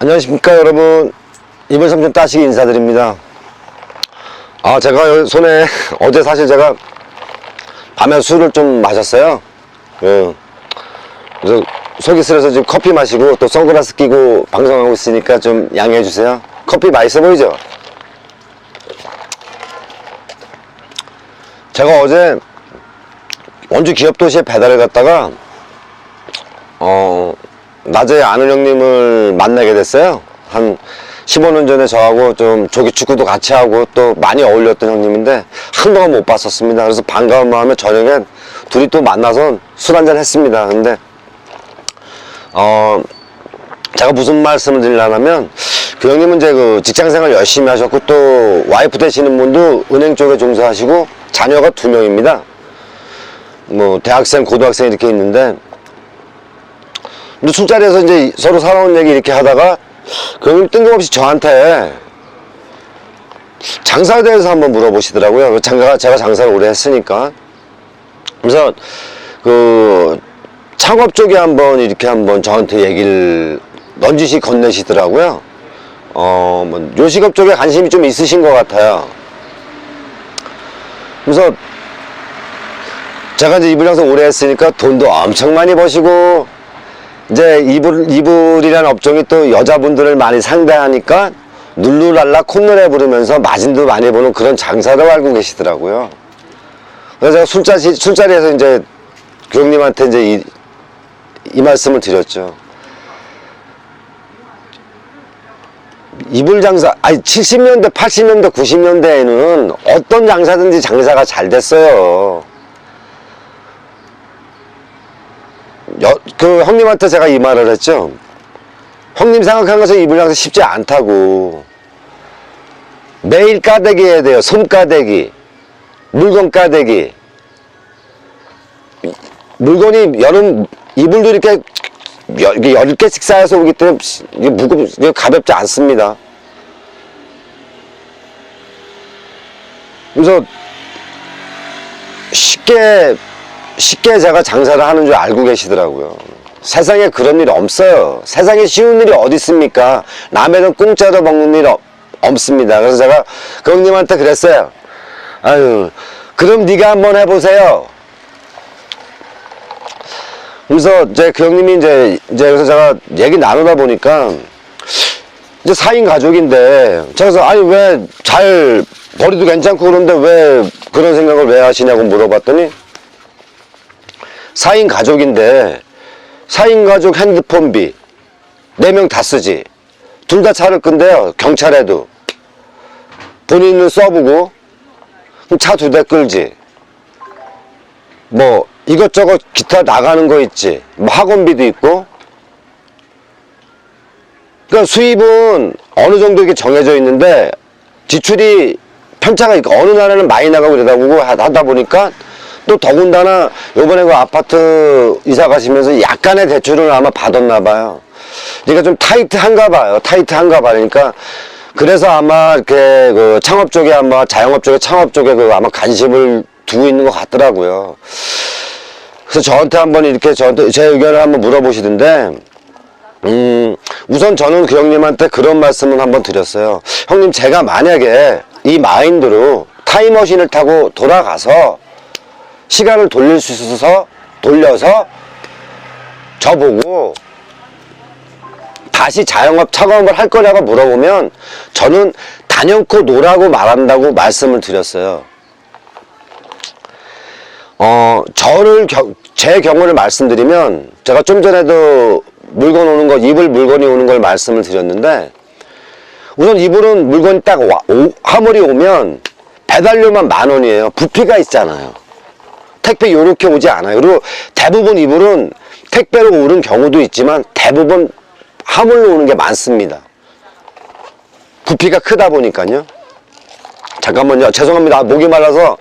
안녕하십니까 여러분 이번 삼촌 따시기 인사드립니다 아 제가 여- 손에 어제 사실 제가 밤에 술을 좀 마셨어요 예. 그래서 속이 쓰려서 지금 커피 마시고 또 선글라스 끼고 방송하고 있으니까 좀 양해해 주세요 커피 맛있어 보이죠? 제가 어제 원주 기업도시에 배달을 갔다가 어 낮에 아는 형님을 만나게 됐어요. 한 15년 전에 저하고 좀 조기 축구도 같이 하고 또 많이 어울렸던 형님인데 한동안 못 봤었습니다. 그래서 반가운 마음에 저녁에 둘이 또 만나서 술 한잔 했습니다. 근데 어 제가 무슨 말씀을 드리려면 그 형님은 이제 그 직장 생활 열심히 하셨고 또 와이프 되시는 분도 은행 쪽에 종사하시고 자녀가 두 명입니다. 뭐 대학생, 고등학생 이렇게 있는데 근데 술자리에서 이제 서로 살아온 얘기 이렇게 하다가 그 형님 뜬금없이 저한테 장사에 대해서 한번 물어보시더라고요. 그 장가, 제가 장사를 오래 했으니까. 그래서 그 창업 쪽에 한번 이렇게 한번 저한테 얘기를 넌지시 건네시더라고요. 어, 뭐 요식업 쪽에 관심이 좀 있으신 것 같아요. 그래서 제가 이제 이불 장사 오래 했으니까 돈도 엄청 많이 버시고 이제 이불 이불이라는 업종이 또 여자분들을 많이 상대하니까 룰루랄라 콧노래 부르면서 마진도 많이 보는 그런 장사를 알고 계시더라고요. 그래서 술자리 술자리에서 이제 교육님한테 이제 이, 이 말씀을 드렸죠. 이불 장사, 아니 70년대, 80년대, 90년대에는 어떤 장사든지 장사가 잘 됐어요. 여, 그 형님한테 제가 이 말을 했죠. 형님 생각하는 것은 이불 장사 쉽지 않다고. 매일 까대기 해야 돼요. 손 까대기, 물건 까대기. 물건이 여름 이불도 이렇게 여- 이게 열 개씩 쌓여서 오기 때문에 무겁, 이게 가볍지 않습니다. 그래서 쉽게 쉽게 제가 장사를 하는 줄 알고 계시더라고요. 세상에 그런 일이 없어요. 세상에 쉬운 일이 어디 있습니까? 남의 돈 공짜로 먹는 일 없, 없습니다. 그래서 제가 그 형님한테 그랬어요. 아유, 그럼 네가 한번 해보세요. 그래서 이제 그 형님이 이제 이제 그래서 제가 얘기 나누다 보니까 이제 4인 가족인데 제가 그래서 아니 왜 잘 버리도 괜찮고 그런데 왜 그런 생각을 왜 하시냐고 물어봤더니 4인 가족인데 4인 가족 핸드폰비 4명 다 쓰지. 둘 다 차를 끈대요 경찰에도. 본인은 써보고 차 두 대 끌지. 뭐 이것저것 기타 나가는 거 있지. 뭐 학원비도 있고. 그러니까 수입은 어느 정도 이렇게 정해져 있는데 지출이 편차가 있고 어느 날에는 많이 나가고 이러다 보고 하- 하다 보니까 또 더군다나 요번에 그 아파트 이사 가시면서 약간의 대출을 아마 받았나 봐요. 그러니까 좀 타이트한가 봐요. 타이트한가 봐니까 그래서 아마 이렇게 그 창업 쪽에 아마 자영업 쪽에 창업 쪽에 그 아마 관심을 두고 있는 것 같더라고요. 그래서 저한테 한번 이렇게 저한테 제 의견을 한번 물어보시던데 음, 우선 저는 그 형님한테 그런 말씀을 한번 드렸어요. 형님, 제가 만약에 이 마인드로 타임머신을 타고 돌아가서 시간을 돌릴 수 있어서 돌려서 저보고 다시 자영업 창업을 할 거냐고 물어보면 저는 단연코 노라고 말한다고 말씀을 드렸어요. 어, 저를 겨- 제 경우를 말씀드리면 제가 좀 전에도 물건 오는 거 이불 물건이 오는 걸 말씀을 드렸는데 우선 이불은 물건이 딱 와, 오, 화물이 오면 배달료만 만 원이에요. 부피가 있잖아요. 택배 요렇게 오지 않아요. 그리고 대부분 이불은 택배로 오는 경우도 있지만 대부분 화물로 오는 게 많습니다. 부피가 크다 보니까요. 잠깐만요. 죄송합니다. 목이 말라서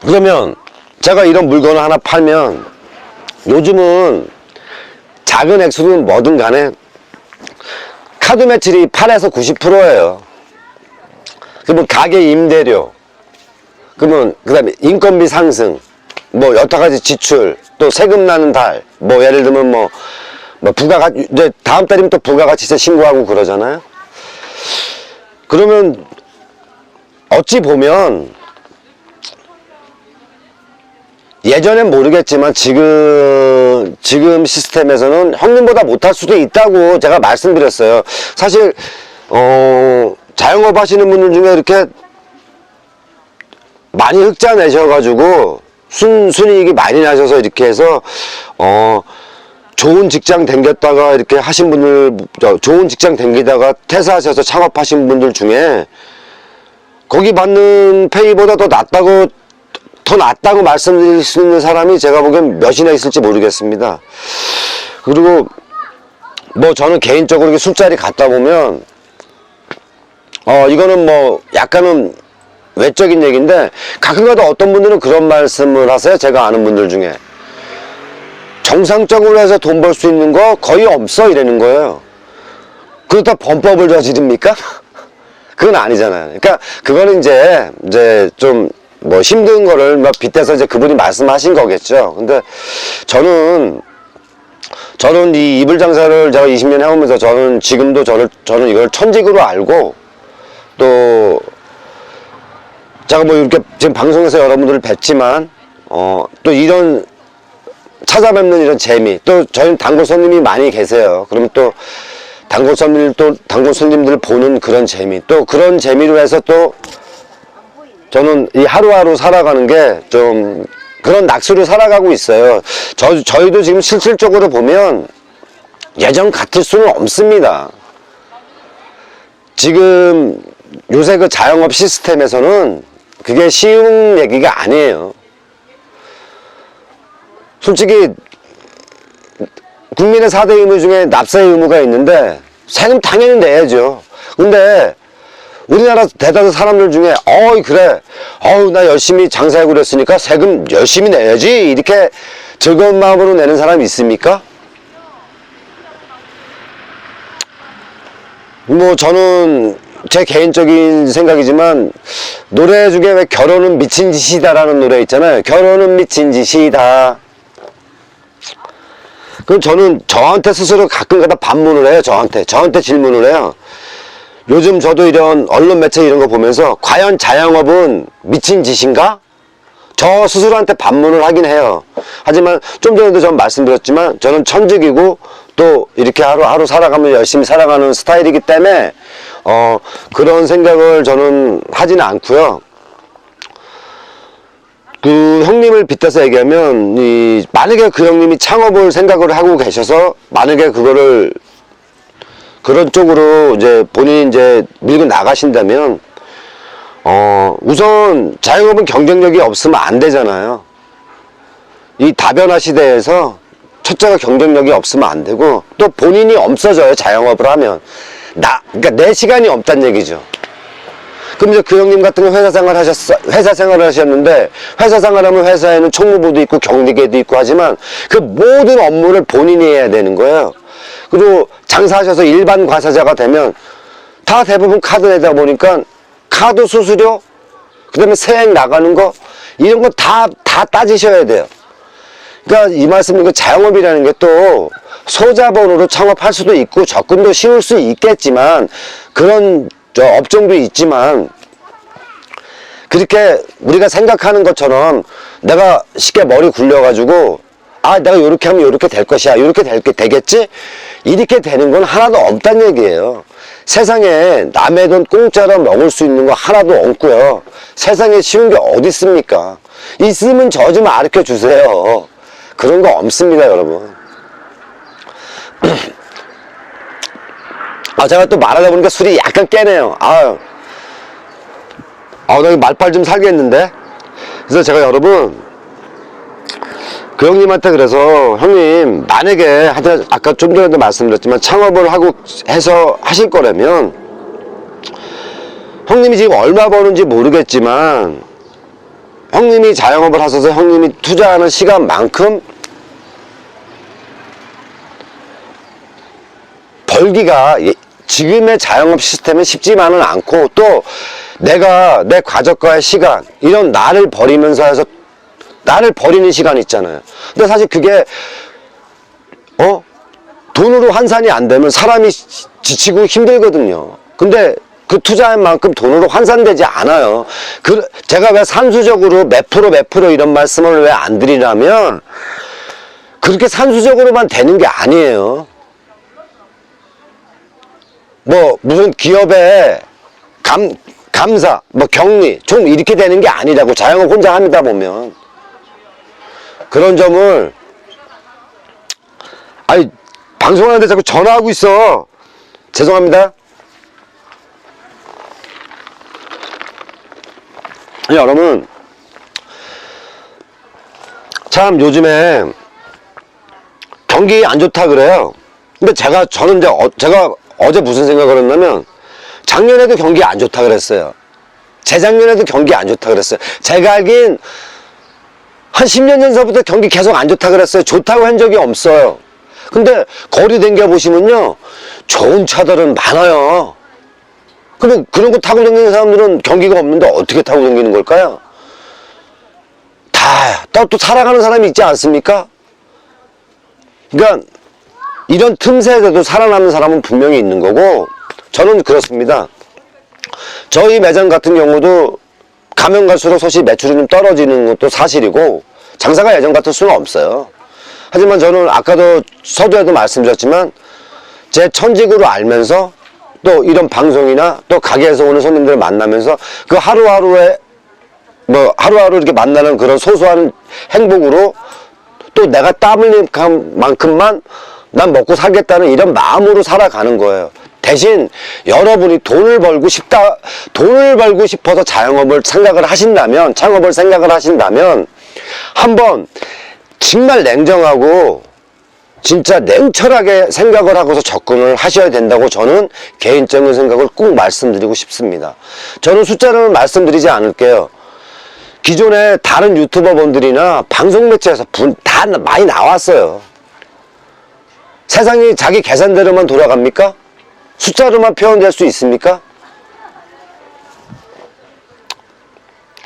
그러면 제가 이런 물건을 하나 팔면 요즘은 작은 액수는 뭐든 간에 카드 매출이 8에서 90%예요. 그러면 가게 임대료, 그러면 그 다음에 인건비 상승, 뭐 여러 가지 지출, 또 세금 나는 달, 뭐 예를 들면 뭐, 뭐 부가가 이제 다음 달이면 또 부가가치세 신고하고 그러잖아요. 그러면 어찌 보면 예전엔 모르겠지만 지금 지금 시스템에서는 형님보다 못할 수도 있다고 제가 말씀드렸어요. 사실 어 자영업 하시는 분들 중에 이렇게 많이 흑자 내셔가지고 순 순이익이 많이 나셔서 이렇게 해서 어 좋은 직장 댕겼다가 이렇게 하신 분들 저 좋은 직장 댕기다가 퇴사하셔서 창업하신 분들 중에 거기 받는 페이보다 더 낫다고 더 낫다고 말씀드릴 수 있는 사람이 제가 보기엔 몇이나 있을지 모르겠습니다. 그리고 뭐 저는 개인적으로 술자리 갔다 보면 어 이거는 뭐 약간은 외적인 얘기인데 가끔가다 어떤 분들은 그런 말씀을 하세요. 제가 아는 분들 중에 정상적으로 해서 돈 벌 수 있는 거 거의 없어 이러는 거예요. 그렇다 범법을 저지릅니까? 그건 아니잖아요. 그러니까 그거는 이제 이제 좀 뭐 힘든 거를 막 빗대서 이제 그분이 말씀하신 거겠죠. 근데 저는 저는 이 이불 장사를 제가 20년 해오면서 저는 지금도 저를 저는 이걸 천직으로 알고 또 제가 뭐 이렇게 지금 방송에서 여러분들을 뵙지만 어 또 이런 찾아뵙는 이런 재미 또 저희는 단골 손님이 많이 계세요. 그러면 또 단골 손님들 또 단골 손님들 보는 그런 재미 또 그런 재미로 해서 또 저는 이 하루하루 살아가는 게 좀 그런 낙수로 살아가고 있어요. 저 저희도 지금 실질적으로 보면 예전 같을 수는 없습니다. 지금 요새 그 자영업 시스템에서는 그게 쉬운 얘기가 아니에요. 솔직히 국민의 4대 의무 중에 납세 의무가 있는데 세금 당연히 내야죠. 근데 우리나라 대다수 사람들 중에 어이 그래 어우 나 열심히 장사하고 그랬으니까 세금 열심히 내야지 이렇게 즐거운 마음으로 내는 사람이 있습니까? 뭐 저는 제 개인적인 생각이지만 노래 중에 왜 결혼은 미친 짓이다 라는 노래 있잖아요. 결혼은 미친 짓이다. 그럼 저는 저한테 스스로 가끔가다 반문을 해요. 저한테 저한테 질문을 해요. 요즘 저도 이런 언론 매체 이런 거 보면서 과연 자영업은 미친 짓인가? 저 스스로한테 반문을 하긴 해요. 하지만 좀 전에도 전 말씀드렸지만 저는 천직이고 또 이렇게 하루하루 살아가면 열심히 살아가는 스타일이기 때문에 어 그런 생각을 저는 하지는 않고요. 그 형님을 빗대서 얘기하면 이 만약에 그 형님이 창업을 생각을 하고 계셔서 만약에 그거를 그런 쪽으로 이제 본인이 이제 밀고 나가신다면 어 우선 자영업은 경쟁력이 없으면 안 되잖아요. 이 다변화 시대에서 첫째가 경쟁력이 없으면 안 되고 또 본인이 없어져요 자영업을 하면 나 그러니까 내 시간이 없단 얘기죠. 그럼 이제 그 형님 같은 경 회사 생활 하셨어 회사 생활을 하셨는데 회사 생활하면 회사에는 총무부도 있고 경리계도 있고 하지만 그 모든 업무를 본인이 해야 되는 거예요. 그리고 장사하셔서 일반 과사자가 되면 다 대부분 카드 내다 보니까 카드 수수료 그 다음에 세액 나가는 거 이런 거 다 다 따지셔야 돼요. 그러니까 이 말씀은 그 자영업이라는 게 또 소자본으로 창업할 수도 있고 접근도 쉬울 수 있겠지만 그런 저 업종도 있지만 그렇게 우리가 생각하는 것처럼 내가 쉽게 머리 굴려가지고 아 내가 이렇게 하면 이렇게 될 것이야 이렇게 될 게 되겠지? 이렇게 되는 건 하나도 없단 얘기예요. 세상에 남의 돈 공짜로 먹을 수 있는 거 하나도 없고요. 세상에 쉬운 게 어디 있습니까? 있으면 저좀 가르쳐 주세요. 그런 거 없습니다 여러분 아 제가 또 말하다 보니까 술이 약간 깨네요 아유 아, 나 말빨 좀 살겠는데? 그래서 제가 여러분, 그 형님한테 그래서, 형님, 만약에, 하여튼 아까 좀 전에도 말씀드렸지만, 창업을 하고 해서 하실 거라면, 형님이 지금 얼마 버는지 모르겠지만, 형님이 자영업을 하셔서 형님이 투자하는 시간만큼, 벌기가 예- 지금의 자영업 시스템은 쉽지만은 않고 또 내가 내 가족과의 시간 이런 나를 버리면서 해서 나를 버리는 시간이 있잖아요. 근데 사실 그게 어 돈으로 환산이 안 되면 사람이 지- 지치고 힘들거든요. 근데 그 투자한 만큼 돈으로 환산되지 않아요. 그 제가 왜 산수적으로 몇 프로 몇 프로 이런 말씀을 왜 안 드리냐면 그렇게 산수적으로만 되는 게 아니에요. 뭐 무슨 기업에 감 감사 뭐 격리 좀 이렇게 되는 게 아니라고 자영업 혼자 합니다 보면. 그런 점을 아니 방송하는데 자꾸 전화하고 있어. 죄송합니다. 여러분. 참 요즘에 경기 안 좋다 그래요. 근데 제가 저는 이제 어, 제가 어제 무슨 생각을 했냐면 작년에도 경기 안 좋다 그랬어요 재작년에도 경기 안 좋다 그랬어요 제가 알긴 한 10년 전서부터 경기 계속 안 좋다 그랬어요. 좋다고 한 적이 없어요. 근데 거리 댕겨 보시면요. 좋은 차들은 많아요. 그러면 그런 거 타고 다니는 사람들은 경기가 없는데 어떻게 타고 다니는 걸까요? 다, 또, 또 살아가는 사람이 있지 않습니까? 그러니까 이런 틈새에도 살아남는 사람은 분명히 있는 거고 저는 그렇습니다. 저희 매장 같은 경우도 가면 갈수록 사실 매출이 좀 떨어지는 것도 사실이고 장사가 예전 같을 수는 없어요. 하지만 저는 아까도 서두에도 말씀드렸지만 제 천직으로 알면서 또 이런 방송이나 또 가게에서 오는 손님들을 만나면서 그 하루하루에 뭐 하루하루 이렇게 만나는 그런 소소한 행복으로 또 내가 땀 흘린 만큼만 난 먹고 살겠다는 이런 마음으로 살아가는 거예요. 대신 여러분이 돈을 벌고 싶다, 돈을 벌고 싶어서 자영업을 생각을 하신다면, 창업을 생각을 하신다면, 한번 정말 냉정하고 진짜 냉철하게 생각을 하고서 접근을 하셔야 된다고 저는 개인적인 생각을 꼭 말씀드리고 싶습니다. 저는 숫자를 말씀드리지 않을게요. 기존에 다른 유튜버 분들이나 방송 매체에서 분, 다 많이 나왔어요. 세상이 자기 계산대로만 돌아갑니까? 숫자로만 표현될 수 있습니까?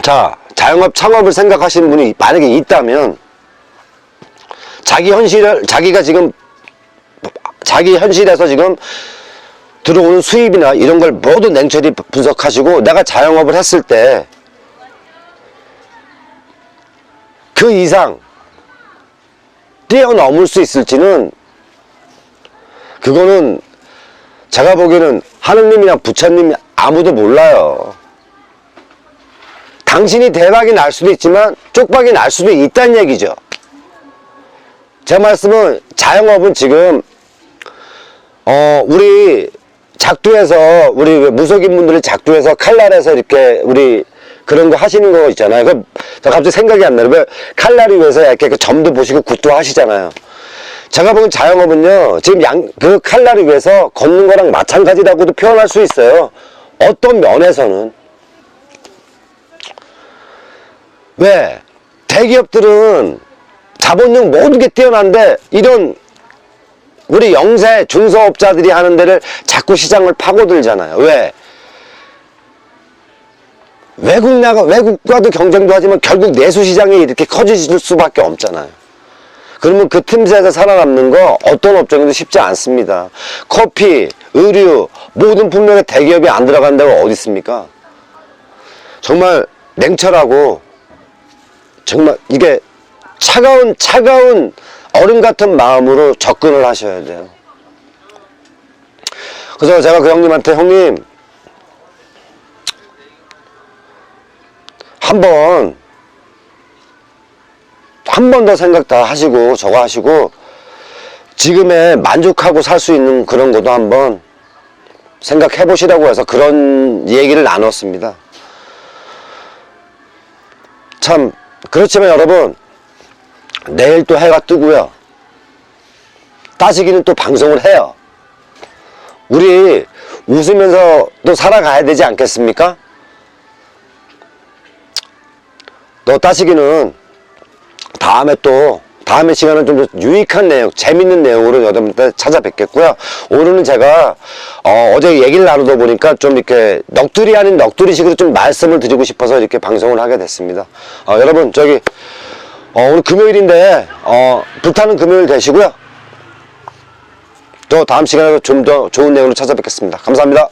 자, 자영업 창업을 생각하시는 분이 만약에 있다면 자기 현실을 자기가 지금 자기 현실에서 지금 들어오는 수입이나 이런 걸 모두 냉철히 분석하시고 내가 자영업을 했을 때 그 이상 뛰어넘을 수 있을지는 그거는 제가 보기에는 하느님이나 부처님 아무도 몰라요. 당신이 대박이 날 수도 있지만 쪽박이 날 수도 있다는 얘기죠. 제 말씀은 자영업은 지금 어 우리 작두에서 우리 무속인 분들이 작두에서 칼날에서 이렇게 우리 그런 거 하시는 거 있잖아요. 그 갑자기 생각이 안 나요. 왜 칼날이 위해서 이렇게 그 점도 보시고 굿도 하시잖아요. 제가 보는 자영업은요, 지금 양, 그 칼날을 위해서 걷는 거랑 마찬가지라고도 표현할 수 있어요. 어떤 면에서는. 왜? 대기업들은 자본력 모든 게 뛰어난데, 이런 우리 영세 중소업자들이 하는 데를 자꾸 시장을 파고들잖아요. 왜? 외국 나가, 외국과도 경쟁도 하지만 결국 내수 시장이 이렇게 커질 수밖에 없잖아요. 그러면 그 틈새에서 살아남는 거 어떤 업종에도 쉽지 않습니다. 커피, 의류, 모든 품목에 대기업이 안 들어간 데가 어디 있습니까? 정말 냉철하고 정말 이게 차가운 차가운 얼음 같은 마음으로 접근을 하셔야 돼요. 그래서 제가 그 형님한테 형님 한번 한 번 더 생각 다 하시고 저거 하시고 지금에 만족하고 살 수 있는 그런 것도 한번 생각해 보시라고 해서 그런 얘기를 나눴습니다. 참 그렇지만 여러분 내일 또 해가 뜨고요. 따지기는 또 방송을 해요. 우리 웃으면서 또 살아가야 되지 않겠습니까? 너 따시기는 다음에 또 다음에 시간은 좀 더 유익한 내용, 재밌는 내용으로 여러분들 찾아뵙겠고요. 오늘은 제가 어, 제 얘기를 나누다 보니까 좀 이렇게 넋두리 아닌 넋두리식으로 좀 말씀을 드리고 싶어서 이렇게 방송을 하게 됐습니다. 어, 여러분 저기 어, 오늘 금요일인데, 어, 불타는 금요일 되시고요. 또 다음 시간에 좀 더 좋은 내용으로 찾아뵙겠습니다. 감사합니다.